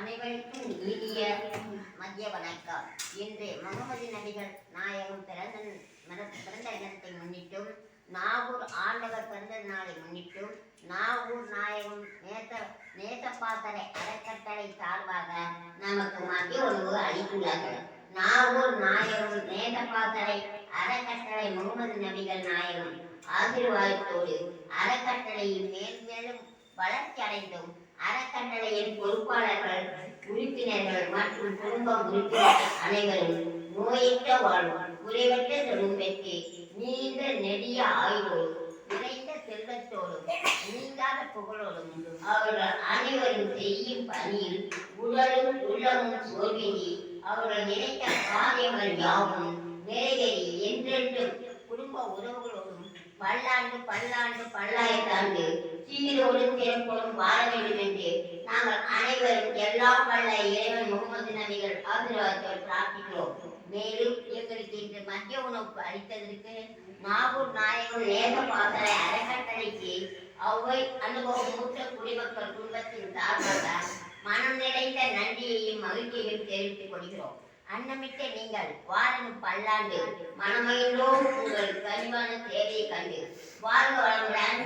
அனைவருக்கும் இனிய மதிய வணக்கம். இன்று முகமது நபிகள் நாயகம் பிறந்த பிறந்த தினத்தை முன்னிட்டும் நாகூர் ஆண்டவர் பிறந்த நாளை முன்னிட்டும் நாகூர் நாயகம் நேச நேசப்பாத்தரை அறக்கட்டளை சார்பாக நமக்கு மதிய உணவு அளித்துள்ளார்கள். நாகூர் நாயகம் நேசப்பாத்தரை அறக்கட்டளை முகமது நபிகள் நாயகம் ஆசீர்வாதத்தோடு அறக்கட்டளையின் மேன்மேலும் வளர்ச்சி அடைந்தும் அறக்கட்டளையின் பொறுப்பாளர்கள் உறுப்பினர்கள் மற்றும் குடும்ப உறுப்பினர்கள் அனைவரும் நோயற்ற வாழ்வும் குறைவற்ற செல்வம் நீண்ட நெடிய ஆயுளோடும் நிறைந்த செல்வத்தோடும் நீங்காத புகழோடும் அவர்கள் அனைவரும் செய்யும் பணியில் உடலும் உள்ளமும் சோர்வின்றி அவர்கள் நினைத்த காரியங்கள் யாவும் நிறைவேறி என்றென்றும் குடும்ப உறவுகளோடும் பல்லாண்டு பல்லாண்டு பல்லாயிரத்தாண்டு சீரோடு சிறப்போடும் வாழ வேண்டும் என்று நாங்கள் அனைவரும் எல்லா பல்ல இறைவன் முகமது நபிகள் ஆசீர்வாதத்தோடு பிரார்த்திக்கிறோம். மேலும் எங்களுக்கு இன்று மதிய உணவு அளித்ததற்கு நாகூர் நாயகம் நேச பாசலை அறக்கட்டளைக்கு அவ்வை அனுபவம் மூத்த குடிமக்கள் குடும்பத்தின் சார்பாக மனம் நிறைந்த நன்றியையும் மகிழ்ச்சியையும் தெரிவித்துக் கொள்கிறோம். அன்னமிக்க நீங்கள் வாழும் பல்லாண்டு மனமகிழ்ந்தோம். உங்கள் கனிவான வாழ்க வளமுடன்